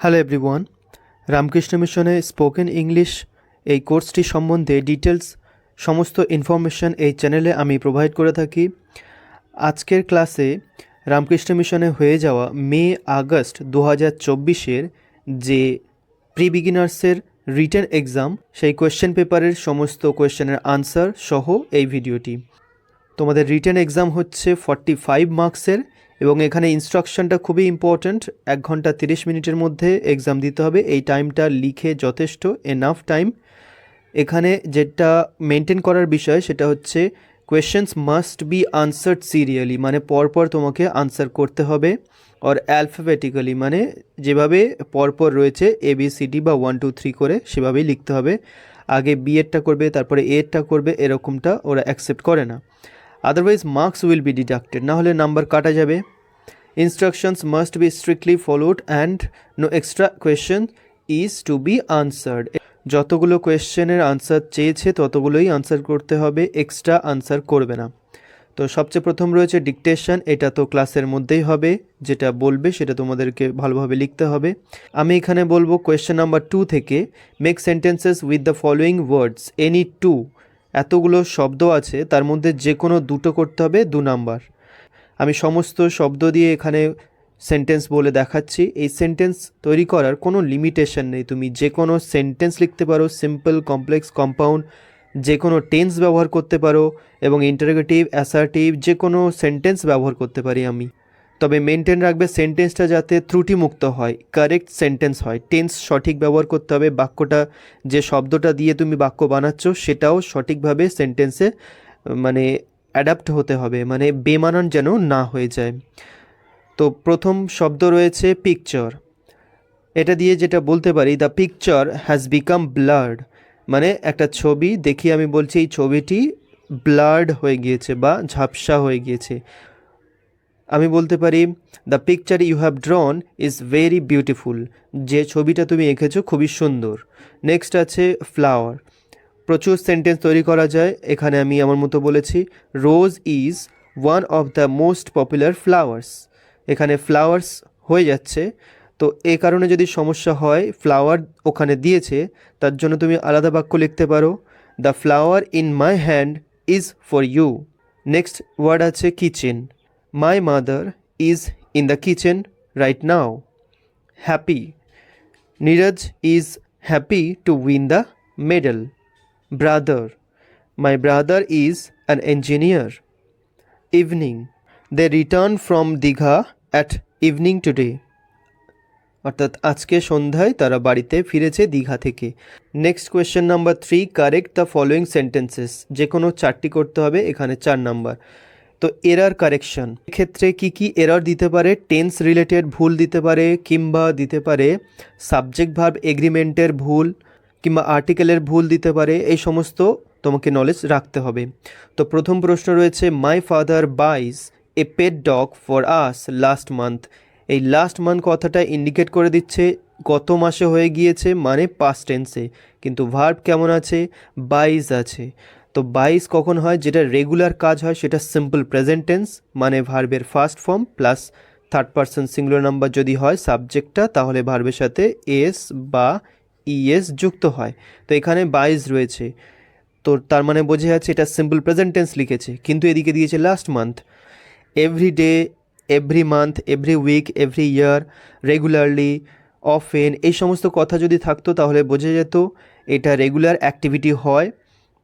Hello everyone Ramakrishna মিশনে spoken English এই কোর্সটি সম্বন্ধে ডিটেলস সমস্ত ইনফরমেশন এই চ্যানেলে আমি প্রোভাইড করে থাকি। আজকের ক্লাসে রামকৃষ্ণ মিশনে হয়ে যাওয়া মে, আগস্ট দু হাজার চব্বিশের যে প্রি বিগিনার্সের রিটার্ন এক্সাম সেই কোয়েশ্চেন পেপারের সমস্ত কোয়েশ্চেনের আনসার সহ এই ভিডিওটি তোমাদের রিটার্ন এক্সাম হচ্ছে ফর্টি ফাইভ মার্কসের এবং এখানে ইনস্ট্রাকশনটা খুবই ইম্পর্ট্যান্ট এক ঘণ্টা তিরিশ মিনিটের মধ্যে এক্সাম দিতে হবে। এই টাইমটা লিখে যথেষ্ট এনাফ টাইম এখানে যেটা মেনটেন করার বিষয়, সেটা হচ্ছে questions must be answered serially মানে পরপর তোমাকে আনসার করতে হবে। আর অ্যালফাবেটিক্যালি মানে যেভাবে পরপর রয়েছে এ বি সি ডি বা ওয়ান টু থ্রি করে সেভাবেই লিখতে হবে। আগে বি এরটা করবে, তারপরে এরটা করবে, এরকমটা ওরা অ্যাকসেপ্ট করে না। Otherwise marks will be deducted না হলে নাম্বার কাটা যাবে। Instructions must be strictly followed and no extra question is to be answered যতগুলো কোয়েশ্চেনের আনসার চেয়েছে, ততগুলোই আনসার করতে হবে এক্সট্রা আনসার করবে না। তো সবচেয়ে প্রথম রয়েছে ডিকটেশন এটা তো ক্লাসের মধ্যেই হবে, যেটা বলবে সেটা তোমাদেরকে ভালোভাবে লিখতে হবে। আমি এখানে বলব কোয়েশ্চেন নাম্বার টু থেকে make sentences with the following words any two এতগুলো শব্দ আছে, তার মধ্যে যে কোনো দুটো করতে হবে দু নাম্বার। আমি সমস্ত শব্দ দিয়ে এখানে সেন্টেন্স বলে দেখাচ্ছি। এই সেন্টেন্স তৈরি করার কোনো লিমিটেশন নেই। তুমি যে কোনো সেন্টেন্স লিখতে পারো সিম্পল কমপ্লেক্স কম্পাউন্ড যে কোনো টেন্স ব্যবহার করতে পারো এবং ইন্টারগেটিভ অ্যাসার্টিভ যে কোনো সেন্টেন্স ব্যবহার করতে পারি আমি। তবে মেনটেন রাখবে সেন্টেন্সটা যাতে ত্রুটিমুক্ত হয় কারেক্ট সেন্টেন্স হয়। টেন্স সঠিক ব্যবহার করতে হবে, বাক্যটা যে শব্দটা দিয়ে তুমি বাক্য বানাচ্ছ, সেটাও সঠিকভাবে সেন্টেন্সে মানে অ্যাডাপ্ট হতে হবে মানে বেমানান যেন না হয়ে যায়। তো প্রথম শব্দ রয়েছে পিকচার এটা দিয়ে যেটা বলতে পারি the picture has become blurred মানে একটা ছবি, দেখি আমি বলছি এই ছবিটি ব্লার্ড হয়ে গিয়েছে বা ঝাপসা হয়ে গিয়েছে। আমি বলতে পারি the picture you have drawn is very beautiful যে ছবিটা তুমি এঁকেছো খুবই সুন্দর। নেক্সট আছে ফ্লাওয়ার প্রচুর সেন্টেন্স তৈরি করা যায়। এখানে আমি আমার মতো বলেছি rose is one of the most popular flowers এখানে ফ্লাওয়ার্স হয়ে যাচ্ছে। তো এ কারণে যদি সমস্যা হয় ফ্লাওয়ার ওখানে দিয়েছে, তার জন্য তুমি আলাদা বাক্য লিখতে পারো the flower in my hand is for you next word আছে kitchen my mother is in the kitchen right now happy Neeraj is happy to win the medal brother my brother is an engineer evening they return from Digha at evening today অর্থাৎ আজকে সন্ধ্যায় তারা বাড়িতে ফিরেছে দীঘা থেকে। Next question number three correct the following sentences যে কোনো চারটি করতে হবে, এখানে চার নাম্বার। তো এরার কারেকশন এক্ষেত্রে কি কি এরর দিতে পারে? টেন্স রিলেটেড ভুল দিতে পারে, কিংবা দিতে পারে সাবজেক্ট ভার্ব এগ্রিমেন্টের ভুল, কিংবা আর্টিকেলের ভুল দিতে পারে, এই সমস্ত তোমাকে নলেজ রাখতে হবে। তো প্রথম প্রশ্ন রয়েছে my father buys a pet dog for us last month এই লাস্ট মান্থ কথাটা ইন্ডিকেট করে দিচ্ছে, গত মাসে হয়ে গিয়েছে মানে পাস্ট টেন্সে কিন্তু ভার্ব কেমন আছে? বাইজ আছে। তো বাইস কখন হয়? যেটা রেগুলার কাজ হয়, সেটা সিম্পল প্রেজেন্ট টেন্স মানে ভার্বের first form plus third person singular number যদি হয় সাবজেক্টটা তাহলে ভার্বের সাথে এস বা ইএস যুক্ত হয়। তো এখানে বাইজ রয়েছে। তো তার মানে বোঝা যাচ্ছে এটা সিম্পল প্রেজেন্ট টেন্স লিখেছে, কিন্তু এদিকে দিয়েছে last month every day every month every week every year regularly often এই সমস্ত কথা যদি থাকতো, তাহলে বোঝা যেত এটা রেগুলার অ্যাক্টিভিটি হয়।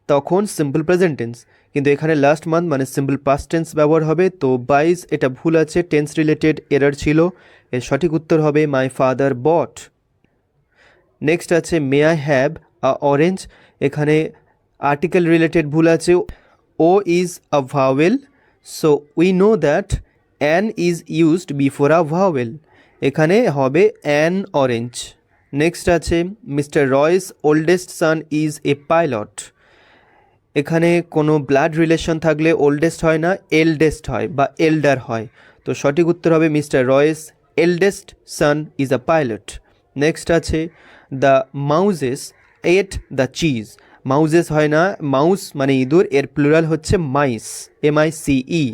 তখন সিম্পল প্রেজেন্ট টেন্স কিন্তু এখানে লাস্ট মান্থ মানে সিম্পল পাস্ট টেন্স ব্যবহার হবে। তো বাইজ এটা ভুল আছে টেন্স রিলেটেড এরার ছিল। এর সঠিক উত্তর হবে মাই ফাদার বট নেক্সট আছে may I have a orange এখানে আর্টিকেল রিলেটেড ভুল আছে। O is a vowel so we know that an is used before a vowel এখানে হবে অ্যান অরেঞ্জ নেক্সট আছে Mr Royce oldest son is a pilot এখানে কোনো blood relation থাকলে oldest হয় না এলডেস্ট হয় বা এল্ডার হয়। তো সঠিক উত্তর হবে mister Royce's eldest son is a pilot next আছে the mouses eat the cheese mouses হয় না মাউস মানে ইঁদুর, এর প্লুরাল হচ্ছে mice M I C E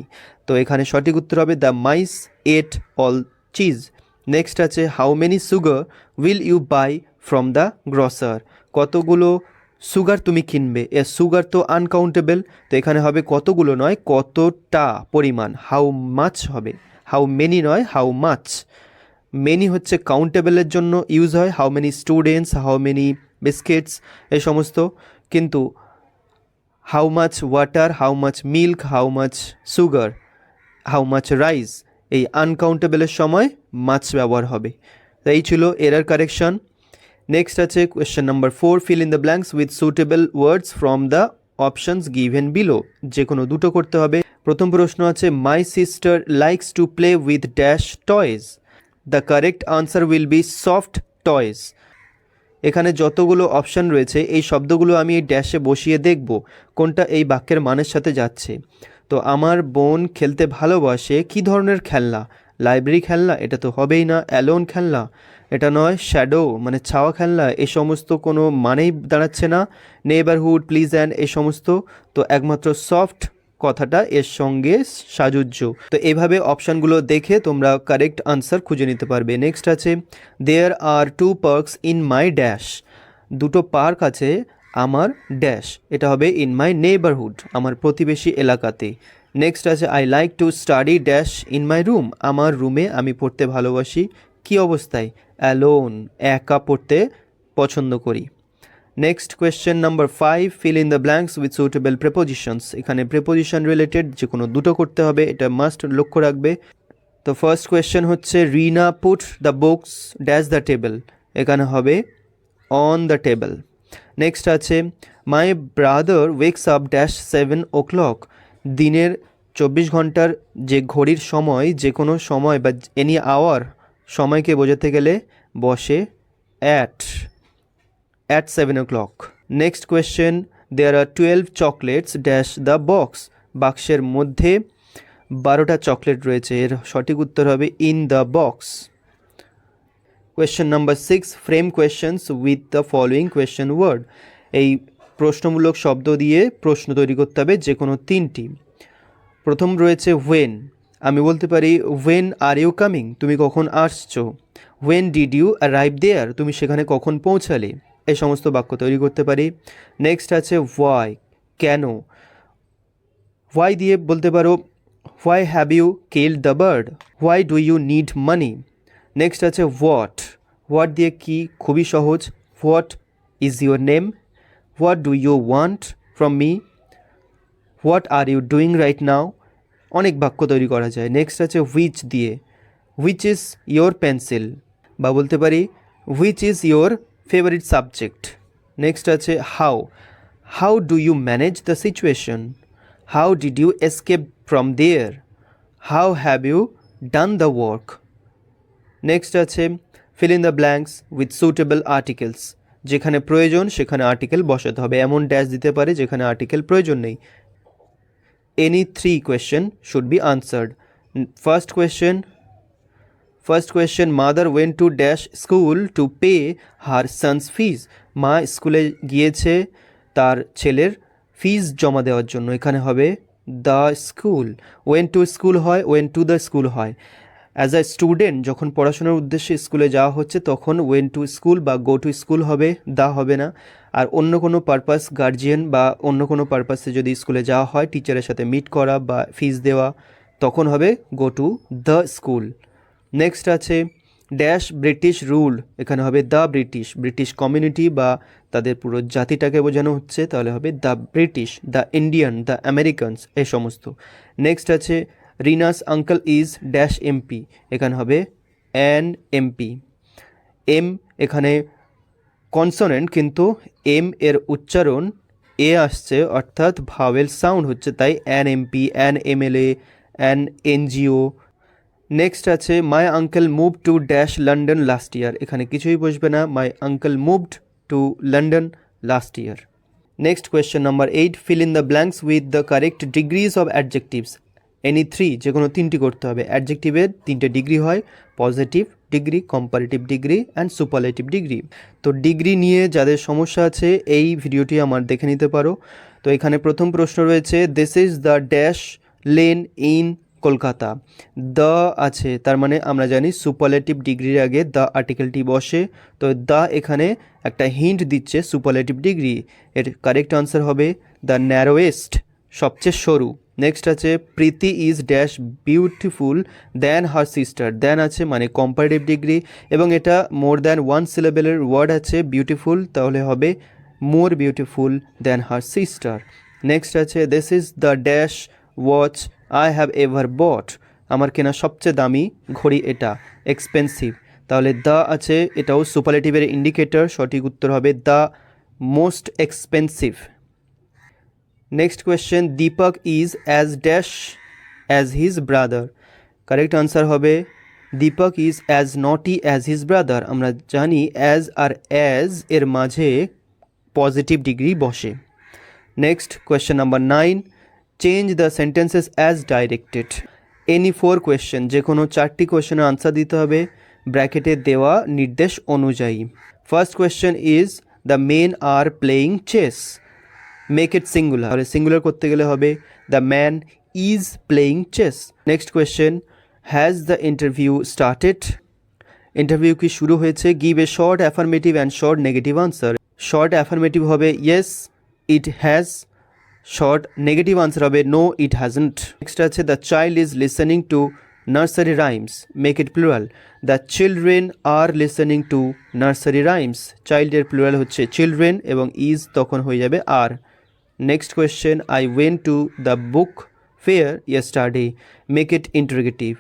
তো এখানে সঠিক উত্তর হবে the mice ate all cheese next আছে how many sugar will you buy from the grocer কতগুলো সুগার তুমি কিনবে। এ সুগার তো আনকাউন্টেবল তো এখানে হবে কতগুলো নয়? কতটা পরিমাণ? হাউ মাছ হবে? হাউ মেনি নয়? হাউ মাছ মেনি হচ্ছে কাউন্টেবলের জন্য ইউজ হয়। How many students how many biscuits এ সমস্ত। কিন্তু how much water how much milk how much sugar how much rice এই আনকাউন্টেবলের সময় মাছ ব্যবহার হবে। এই ছিল এরার কারেকশন নেক্সট আছে question number four fill in the blanks with suitable words from the options given below যে কোনো দুটো করতে হবে। প্রথম প্রশ্ন আছে my sister likes to play with dash toys the correct answer will be soft toys এখানে যতগুলো অপশান রয়েছে, এই শব্দগুলো আমি এই ড্যাশে বসিয়ে দেখব, কোনটা এই বাক্যের মানের সাথে যাচ্ছে। তো আমার বোন খেলতে ভালোবাসে, কি ধরনের খেলনা? লাইব্রেরি খেলনা? এটা তো হবেই না, অ্যালোন খেলনা। এটা নয় শ্যাডো মানে ছাওয়া খেলনা, এ সমস্ত কোনো মানেই দাঁড়াচ্ছে না। নেবারহুড প্লিজ অ্যান্ড এই সমস্ত। তো একমাত্র সফট কথাটা এর সঙ্গে সাজুজ্য তো এভাবে অপশানগুলো দেখে তোমরা কারেক্ট আনসার খুঁজে নিতে পারবে। নেক্সট আছে there are two parks in my dash দুটো পার্ক আছে আমার ড্যাশ এটা হবে ইন মাই নেবারহুড আমার প্রতিবেশী এলাকাতে। নেক্সট আছে I like to study dash in my room আমার রুমে আমি পড়তে ভালোবাসি। কি অবস্থায়? অ্যালোন, একা পড়তে পছন্দ করি। Next question number five fill in the blanks with suitable prepositions এখানে প্রেপোজিশন রিলেটেড যে কোনো দুটো করতে হবে, এটা মাস্ট লক্ষ্য রাখবে। তো ফার্স্ট কোয়েশ্চেন হচ্ছে Rina put the books dash the table এখানে হবে অন দ্য টেবল নেক্সট আছে my brother wakes up dash seven o'clock দিনের চব্বিশ ঘণ্টার যে ঘড়ির সময় যে কোনো সময় বা এনি আওয়ার সময়কে বোঝাতে গেলে বসে at at 7 o'clock. Next question, There are 12 chocolates dash the box. বাক্সের মধ্যে বারোটা চকলেট রয়েছে। এর সঠিক উত্তর হবে in the box question number six frame questions with the following question word এই প্রশ্নমূলক শব্দ দিয়ে প্রশ্ন তৈরি করতে হবে যে কোনো তিনটি। প্রথম রয়েছে ওয়েন আমি বলতে পারি ওয়েন আর ইউ কামিং তুমি কখন আসছো? When did you arrive there তুমি সেখানে কখন পৌঁছালে? এই সমস্ত বাক্য তৈরি করতে পারি। নেক্সট আছে ওয়াই কেন? হোয়াই দিয়ে বলতে পারো why have you kill the bird why do you need money next আছে হোয়াট হোয়াট দিয়ে কি? খুবই সহজ। What is your name what do you want from me what are you doing right now অনেক বাক্য তৈরি করা যায়। নেক্সট আছে হুইচ দিয়ে। হুইচ ইজ ইয়োর পেন্সিল বা বলতে পারি which is your favourite subject next আছে how how do you manage the situation how did you escape from there how have you done the work next আছে fill in the blanks with suitable articles যেখানে প্রয়োজন, সেখানে article বসাতে হবে। এমন dash দিতে পারে যেখানে আর্টিকেল প্রয়োজন নেই। Any three question should be answered. First question first question, mother went to dash school to pay her son's fees. মা স্কুলে গিয়েছে তার ছেলের ফিজ জমা দেওয়ার জন্য। এখানে হবে the school went to school হয় ওয়েন টু দ্য স্কুল হয়। অ্যাজ আ স্টুডেন্ট যখন পড়াশোনার উদ্দেশ্যে স্কুলে যাওয়া হচ্ছে, তখন ওয়েন টু স্কুল বা গো টু স্কুল হবে দা হবে না। আর অন্য কোনো পারপাস গার্জিয়ান বা অন্য কোনো পারপাসে যদি স্কুলে যাওয়া হয় টিচারের সাথে মিট করা বা ফিস দেওয়া, তখন হবে go to the school next আছে ড্যাশ ব্রিটিশ রুল এখানে হবে দ্য ব্রিটিশ ব্রিটিশ কমিউনিটি বা তাদের পুরো জাতিটাকে বোঝানো হচ্ছে, তাহলে হবে the British the Indian the Americans এ সমস্ত। নেক্সট আছে Rina's uncle is dash MP এখানে হবে অ্যান এমপি এম এখানে কনসোনেন্ট কিন্তু এম এর উচ্চারণ এ আসছে, অর্থাৎ ভাওয়েল সাউন্ড হচ্ছে, তাই an MP an MLA an NGO next আছে my uncle move to dash London last year এখানে কিছুই বসবে না my uncle moved to London last year next question number eight fill in the blanks with the correct degrees of adjectives any three যে কোনো তিনটি করতে হবে। অ্যাডজেক্টিভের তিনটে ডিগ্রি হয় positive degree comparative degree and superlative degree তো degree নিয়ে যাদের সমস্যা আছে, এই ভিডিওটি আমার দেখে নিতে পারো। তো এখানে প্রথম প্রশ্ন রয়েছে this is the dash lane in Kolkata. The আছে, তার মানে আমরা জানি সুপারলেটিভ ডিগ্রির আগে দ্য আর্টিকেলটি বসে। তো দ্য এখানে একটা হিন্ট দিচ্ছে সুপারলেটিভ ডিগ্রি এর কারেক্ট আনসার হবে দ্য ন্যারোয়েস্ট সবচেয়ে সরু। নেক্সট আছে Preeti is dash beautiful than her sister than আছে মানে কম্পারেটিভ ডিগ্রি এবং এটা মোর দ্যান ওয়ান সিলেবেলের ওয়ার্ড আছে বিউটিফুল তাহলে হবে more beautiful than her sister next আছে this is the dash watch I have ever bought আমার কেনা সবচেয়ে দামি ঘড়ি এটা এক্সপেন্সিভ তাহলে দ্য আছে, এটাও সুপারলেটিভের ইন্ডিকেটর সঠিক উত্তর হবে the most expensive next question Deepak is as dash as his brother correct answer হবে Deepak is as naughty as his brother আমরা জানি অ্যাজ আর অ্যাজ এর মাঝে পজিটিভ ডিগ্রি বসে। Next question number nine change the sentences as directed any four question যে কোনো চারটি কোয়েশ্চেনের আনসার দিতে হবে, ব্র্যাকেটে দেওয়া নির্দেশ অনুযায়ী। First question is the men are playing chess make it singular তাহলে সিঙ্গুলার করতে গেলে হবে the man is playing chess next question has the interview started interview কি শুরু হয়েছে? Give a short affirmative and short negative answer short affirmative হবে yes it has short negative answer হবে no it hasn't next আছে the child is listening to nursery rhymes make it plural the children are listening to nursery rhymes চাইল্ডের plural হচ্ছে children এবং is তখন হয়ে যাবে are next question I went to the book fair yesterday make it interrogative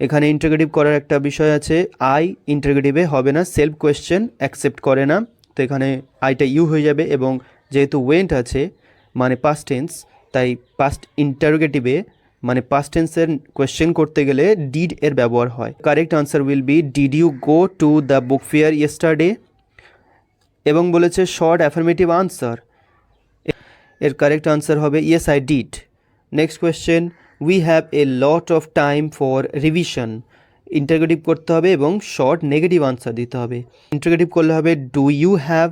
এখানে interrogative করার একটা বিষয় আছে আই ইন্টারগেটিভে হবে না সেলফ কোয়েশ্চেন অ্যাকসেপ্ট করে না। তো এখানে আইটা ইউ হয়ে যাবে এবং যেহেতু ওয়েন্ট আছে মানে পাস্ট টেন্স তাই পাস্ট ইন্টারোগেটিভে মানে পাস্ট টেন্সের কোয়েশ্চেন করতে গেলে ডিড এর ব্যবহার হয়। Correct answer will be did you go to the book fair yesterday এবং বলেছে শর্ট অ্যাফার্মেটিভ আনসার এর কারেক্ট আনসার হবে yes I did next question we have a lot of time for revision interrogative করতে হবে এবং short negative answer দিতে হবে। Interrogative করলে হবে do you have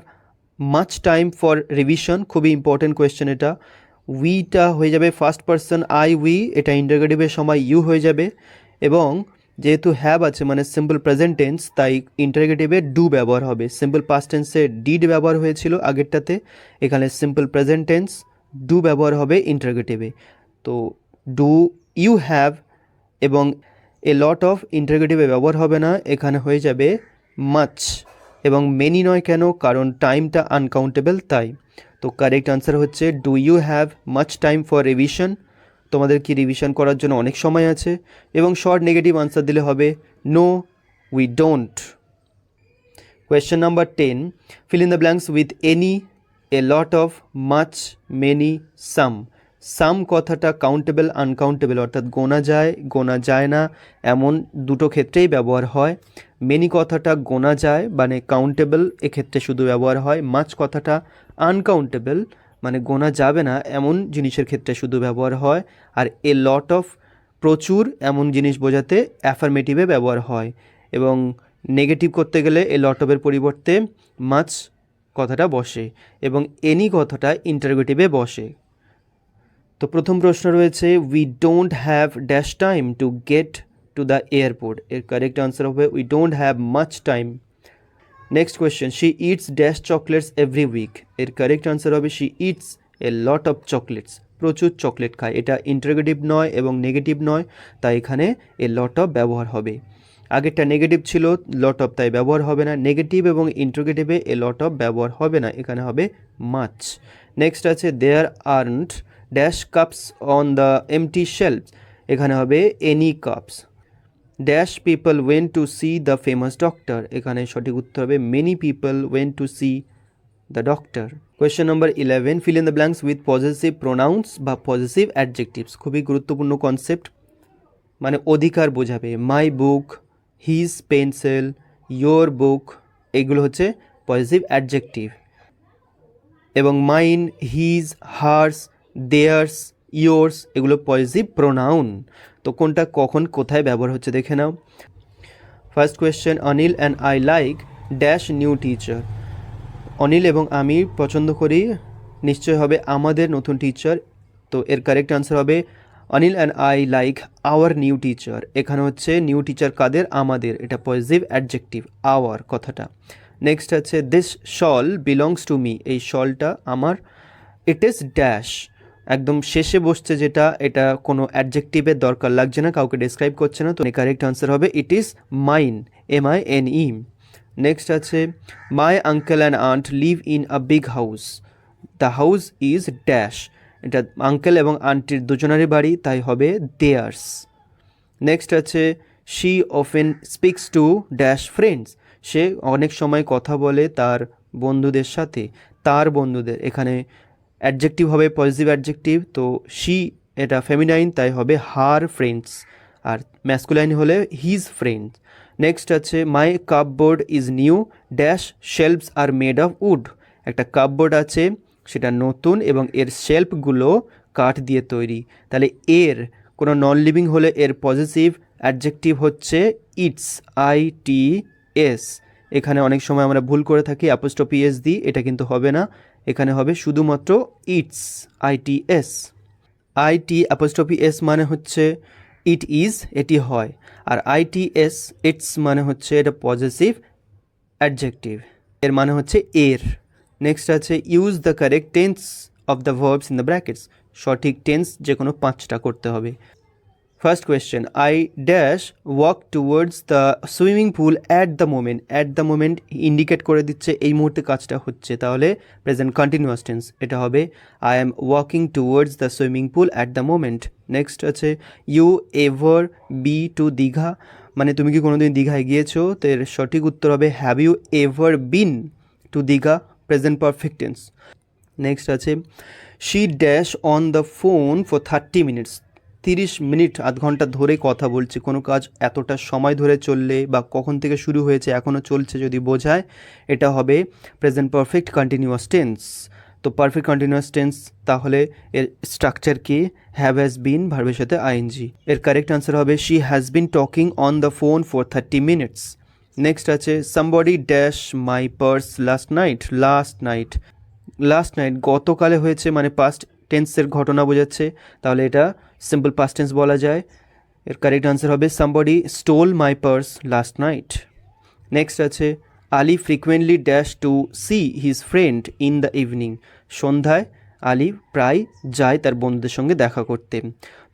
much time for revision খুবই ইম্পর্টেন্ট কোয়েশ্চেন এটা। উইটা হয়ে যাবে ফার্স্ট পার্সন আই উই এটা ইন্টারগেটিভের সময় ইউ হয়ে যাবে। এবং যেহেতু হ্যাভ আছে মানে সিম্পল প্রেজেন্ট টেন্স তাই ইন্টারগেটিভে ডু ব্যবহার হবে। সিম্পল পাস্ট টেন্সে ডিড ব্যবহার হয়েছিল আগেরটাতে। এখানে সিম্পল প্রেজেন্ট টেন্স ডু ব্যবহার হবে ইন্টারগেটিভে তো ডু ইউ হ্যাভ এবং এ লট অফ ইন্টারগেটিভে ব্যবহার হবে না, এখানে হয়ে যাবে মাচ এবং মেনি নয় কেন, কারণ টাইমটা আনকাউন্টেবল তাই। তো কারেক্ট আনসার হচ্ছে do you have much time for revision তোমাদের কি রিভিশন করার জন্য অনেক সময় আছে এবং শর্ট নেগেটিভ আনসার দিলে হবে no we don't question number ten fill in the blanks with any a lot of much many some some কথাটা কাউন্টেবল আনকাউন্টেবল অর্থাৎ গোনা যায় গোনা যায় না, এমন দুটো ক্ষেত্রেই ব্যবহার হয়। মেনি কথাটা গোনা যায় মানে কাউন্টেবল এক্ষেত্রে শুধু ব্যবহার হয়। মাছ কথাটা আনকাউন্টেবল মানে গোনা যাবে না, এমন জিনিসের ক্ষেত্রে শুধু ব্যবহার হয়। আর এ লট অফ প্রচুর এমন জিনিস বোঝাতে অ্যাফার্মেটিভে ব্যবহার হয়। এবং নেগেটিভ করতে গেলে এ লট অফের পরিবর্তে মাছ কথাটা বসে এবং এনি কথাটা ইন্টারগেটিভে বসে। তো প্রথম প্রশ্ন রয়েছে we don't have dash time to get to the airport এর কারেক্ট আনসার হবে we don't have much time next question she eats dash chocolates every week এর কারেক্ট আনসার হবে she eats a lot of chocolates প্রচুর chocolate খায়। এটা interrogative নয় এবং negative নয়, তাই এখানে এ লট অফ ব্যবহার হবে। আগেরটা নেগেটিভ ছিল লট অফ তাই ব্যবহার হবে না। নেগেটিভ এবং ইন্টারগেটিভে এ লট অফ ব্যবহার হবে না। এখানে হবে মাছ নেক্সট আছে there aren't dash cups on the empty shelf এখানে হবে any cups dash people went to see the famous doctor এখানে সঠিক উত্তর হবে many people went to see the doctor question number eleven fill in the blanks with positive pronouns বা positive adjectives খুবই গুরুত্বপূর্ণ concept মানে অধিকার বোঝাবে। My book his pencil your book এগুলো হচ্ছে পজিটিভ অ্যাডজেক্টিভ এবং mine his hers theirs yours এগুলো পজিটিভ প্রোনাউন তো কোনটা কখন, কোথায় ব্যবহার হচ্ছে দেখে নাও। First question Anil and I like dash new teacher Anil এবং আমি পছন্দ করি, নিশ্চয় হবে আমাদের নতুন টিচার তো এর কারেক্ট আনসার হবে Anil and I like our new teacher এখানে হচ্ছে নিউ টিচার কাদের? আমাদের। এটা পজিটিভ অ্যাডজেক্টিভ আওয়ার কথাটা। নেক্সট আছে this shawl belongs to me এই শলটা আমার। ইট ইজ ড্যাশ একদম শেষে বসছে যেটা, এটা কোনো অ্যাডজেক্টিভের দরকার লাগছে না, কাউকে ডিসক্রাইব করছে না, তো কারেক্ট আনসার হবে it is mine M I N E next আছে my uncle and aunt live in a big house the house is dash এটা আঙ্কেল এবং আন্টির দুজনেরই বাড়ি, তাই হবে দেয়ার্স নেক্সট আছে she often speaks to dash friends সে অনেক সময় কথা বলে তার বন্ধুদের সাথে, তার বন্ধুদের, এখানে অ্যাডজেক্টিভ হবে পজিটিভ অ্যাডজেক্টিভ তো শি এটা ফেমিনাইন তাই হবে হার ফ্রেন্ডস আর ম্যাসকুলাইন হলে হিজ ফ্রেন্ডস নেক্সট আছে my cupboard is new dash shelves are made of wood একটা কাপবোর্ড আছে, সেটা নতুন এবং এর শেল্ফগুলো কাঠ দিয়ে তৈরি। তাহলে এর, কোনো নন লিভিং হলে এর পজিটিভ অ্যাডজেক্টিভ হচ্ছে ইটস আই টি এস এখানে অনেক সময় আমরা ভুল করে থাকি অ্যাপোস্টপি এস দিই এটা কিন্তু হবে না। এখানে হবে শুধুমাত্র ইটস, আই টি এস। আই টি অ্যাপোস্টপি এস মানে হচ্ছে ইট ইজ এটি হয়। আর আই টি এস ইটস মানে হচ্ছে এটা পজিটিভ অ্যাডজেক্টিভ এর মানে হচ্ছে এর। নেক্সট আছে use the correct tense of the verbs in the brackets সঠিক টেন্স যে কোনো পাঁচটা করতে হবে। First question I dash walk towards the swimming pool at the moment at the moment indicate করে দিচ্ছে এই মুহূর্তে কাজটা হচ্ছে। তাহলে প্রেজেন্ট কন্টিনিউয়াস টেন্স এটা হবে I am walking towards the swimming pool at the moment next আছে you ever be to Digha মানে তুমি কি কোনোদিন দীঘায় গিয়েছো? তো এর সঠিক উত্তর হবে have you ever been to Digha present perfect tense next আছে she dash on the phone for thirty minutes তিরিশ মিনিট, আধ ঘণ্টা ধরে কথা বলছে। কোনো কাজ এতটা সময় ধরে চললে বা কখন থেকে শুরু হয়েছে এখনও চলছে যদি বোঝায়, এটা হবে প্রেজেন্ট পারফেক্ট কন্টিনিউয়াস টেন্স তো পারফেক্ট কন্টিনিউয়াস টেন্স তাহলে এর স্ট্রাকচার কি? হ্যাভ হ্যাজ বিন ভার্বের সাথে আইএনজি এর কারেক্ট আনসার হবে she has been talking on the phone for thirty minutes next আছে somebody dash my purse last night last night last night গতকালে হয়েছে মানে পাস্ট টেন্সের ঘটনা বোঝাচ্ছে। তাহলে এটা সিম্পল পাস্ট টেন্স বলা যায়। এর কারেক্ট আনসার হবে somebody stole my purse last night next আছে Ali frequently dash to see his friend in the evening সন্ধ্যায় আলি প্রায় যায় তার বন্ধুদের সঙ্গে দেখা করতে।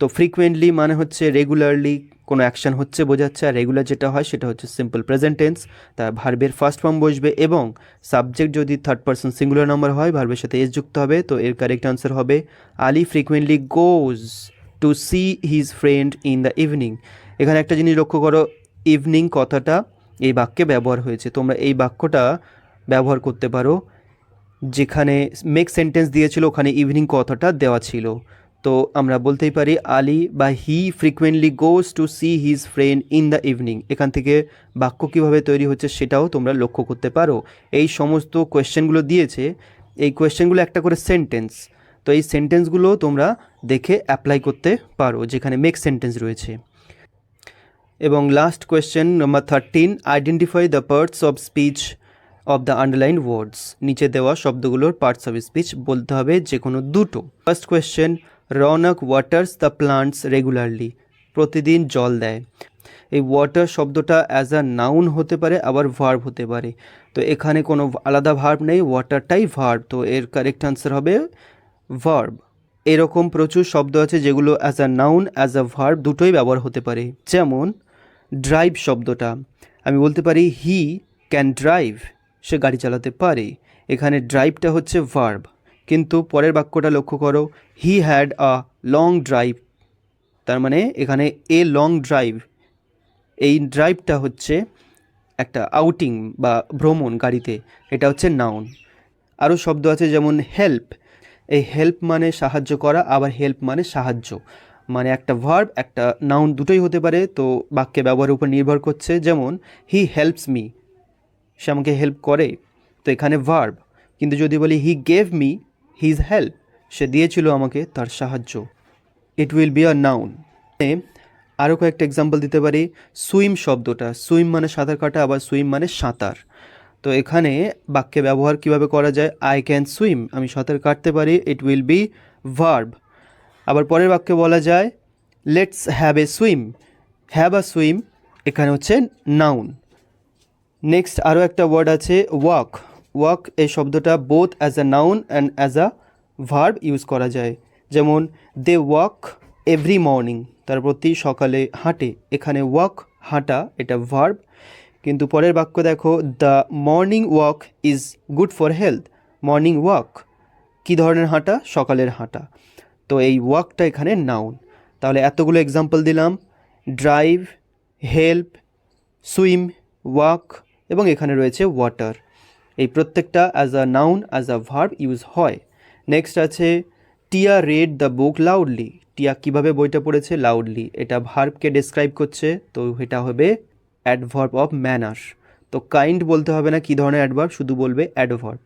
তো ফ্রিকুয়েন্টলি মানে হচ্ছে রেগুলারলি কোনো অ্যাকশন হচ্ছে বোঝাচ্ছে, আর রেগুলার যেটা হয় সেটা হচ্ছে সিম্পল প্রেজেন্ট টেন্স তার ভার্বের ফার্স্ট ফর্ম বসবে এবং সাবজেক্ট যদি থার্ড পার্সন সিঙ্গুলার নাম্বার হয় ভার্বের সাথে এস যুক্ত হবে, তো এর কারেক্ট আনসার হবে Ali frequently goes to see his friend in the evening এখানে একটা জিনিস লক্ষ্য করো ইভিনিং কথাটা এই বাক্যে ব্যবহার হয়েছে। তোমরা এই বাক্যটা ব্যবহার করতে পারো, যেখানে মেক সেন্টেন্স দিয়েছিল, ওখানে ইভিনিং কথাটা দেওয়া ছিল। তো আমরা বলতেই পারি আলি বা he frequently goes to see his friend in the evening এখান থেকে বাক্য কীভাবে তৈরি হচ্ছে সেটাও তোমরা লক্ষ্য করতে পারো। এই সমস্ত কোয়েশ্চেনগুলো দিয়েছে, এই কোয়েশ্চেনগুলো একটা করে সেন্টেন্স তো এই সেন্টেন্সগুলো তোমরা দেখে অ্যাপ্লাই করতে পারো, যেখানে মেক সেন্টেন্স রয়েছে। এবং last question number thirteen identify the parts of speech of the underline words নিচে দেওয়া শব্দগুলোর পার্টস অফ স্পিচ বলতে হবে যে কোনো দুটো। First question Ronak waters the plants regularly, প্রতিদিন জল দেয়। এই ওয়াটার শব্দটা অ্যাজ আ নাউন হতে পারে, আবার ভার্ব হতে পারে। তো এখানে কোনো আলাদা ভার্ব নেই ওয়াটারটাই ভার্ব তো এর কারেক্ট আনসার হবে ভার্ব এরকম প্রচুর শব্দ আছে যেগুলো as a noun as a verb দুটোই ব্যবহার হতে পারে। যেমন ড্রাইভ শব্দটা। আমি বলতে পারি হি ক্যান ড্রাইভ সে গাড়ি চালাতে পারে। এখানে ড্রাইভটা হচ্ছে ভার্ব কিন্তু পরের বাক্যটা লক্ষ্য করো। He had a long drive তার মানে এখানে এ লং ড্রাইভ এই ড্রাইভটা হচ্ছে একটা আউটিং বা ভ্রমণ গাড়িতে। এটা হচ্ছে নাউন আরও শব্দ আছে যেমন হেল্প এই হেল্প মানে সাহায্য করা, আবার হেল্প মানে সাহায্য। মানে একটা ভার্ব একটা নাউন দুটোই হতে পারে, তো বাক্যে ব্যবহারের উপর নির্ভর করছে। যেমন হি হেল্পস মি সে আমাকে হেল্প করে। তো এখানে ভার্ব কিন্তু যদি বলি he gave me his help সে দিয়েছিল আমাকে তার সাহায্য। It will be a noun আরও কয়েকটা এক্সাম্পল দিতে পারি। সুইম শব্দটা, সুইম মানে সাঁতার কাটা, আবার সুইম মানে সাঁতার। তো এখানে বাক্যে ব্যবহার কীভাবে করা যায়? আই ক্যান সুইম আমি সাঁতার কাটতে পারি। ইট উইল বি ভার্ব আবার পরের বাক্যে বলা যায় let's have a swim have a swim এখানে হচ্ছে নাউন নেক্সট আরও একটা ওয়ার্ড আছে ওয়াক ওয়াক এই শব্দটা both as a noun and as a verb use করা যায়। যেমন দে ওয়াক এভরি মর্নিং তার প্রতি সকালে হাঁটে। এখানে ওয়াক হাঁটা, এটা ভার্ব কিন্তু পরের বাক্য দেখো the morning walk is good for health morning walk কী ধরনের হাঁটা? সকালের হাঁটা। তো এই ওয়াকটা এখানে নাউন তাহলে এতগুলো এক্সাম্পল দিলাম। ড্রাইভ হেল্প সুইম ওয়াক এবং এখানে রয়েছে ওয়াটার এই প্রত্যেকটা as a noun as a verb use হয়। নেক্সট আছে টিয়া রেড দ্য বুক লাউডলি টিয়া কীভাবে বইটা পড়েছে? লাউডলি এটা ভার্বকে ডেসক্রাইব করছে। তো এটা হবে অ্যাডভার্ব অফ ম্যানার তো কাইন্ড বলতে হবে না কী ধরনের অ্যাডভার্ব শুধু বলবে অ্যাডভার্ব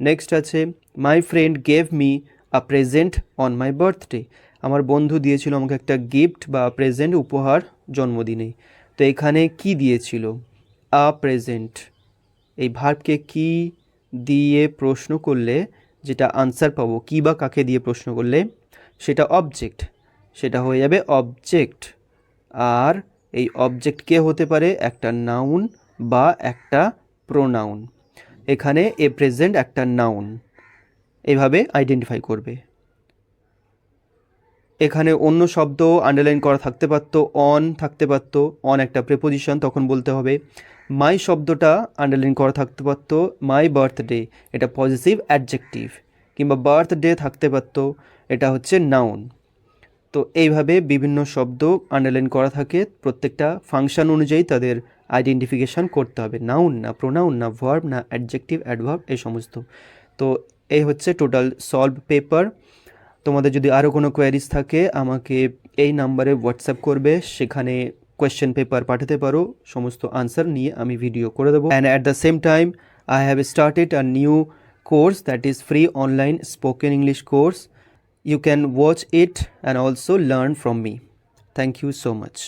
নেক্সট আছে my friend gave me a present on my birthday আমার বন্ধু দিয়েছিল আমাকে একটা গিফট বা প্রেজেন্ট উপহার জন্মদিনে। তো এখানে কি দিয়েছিল? আ প্রেজেন্ট এই ভার্বকে কি দিয়ে প্রশ্ন করলে যেটা আনসার পাবো, কী বা কাকে দিয়ে প্রশ্ন করলে, সেটা অবজেক্ট সেটা হয়ে যাবে অবজেক্ট আর এই অবজেক্ট কে হতে পারে একটা নাউন বা একটা প্রোনাউন এখানে এ প্রেজেন্ট একটা নাউন এভাবে আইডেন্টিফাই করবে। এখানে অন্য শব্দ আন্ডারলাইন করা থাকতে পারতো অন থাকতে পারতো অন একটা প্রেপোজিশন তখন বলতে হবে। মাই শব্দটা আন্ডারলাইন করা থাকতে পারতো, মাই বার্থডে, এটা পজিটিভ অ্যাডজেক্টিভ কিংবা বার্থডে থাকতে পারতো, এটা হচ্ছে নাউন তো এইভাবে বিভিন্ন শব্দ আন্ডারলাইন করা থাকে, প্রত্যেকটা ফাংশন অনুযায়ী তাদের আইডেন্টিফিকেশান করতে হবে। নাউন না প্রোনাউন না ভার্ব না অ্যাডজেক্টিভ অ্যাডভার্ব এই সমস্ত। তো এই হচ্ছে টোটাল সলভ পেপার তোমাদের যদি আরও কোনো কোয়ারিজ থাকে, আমাকে এই নাম্বারে হোয়াটসঅ্যাপ করবে, সেখানে কোয়েশ্চেন পেপার পাঠাতে পারো, সমস্ত আনসার নিয়ে আমি ভিডিও করে দেবো and at the same time I have started a new course that is free online spoken English course you can watch it and also learn from me. Thank you so much.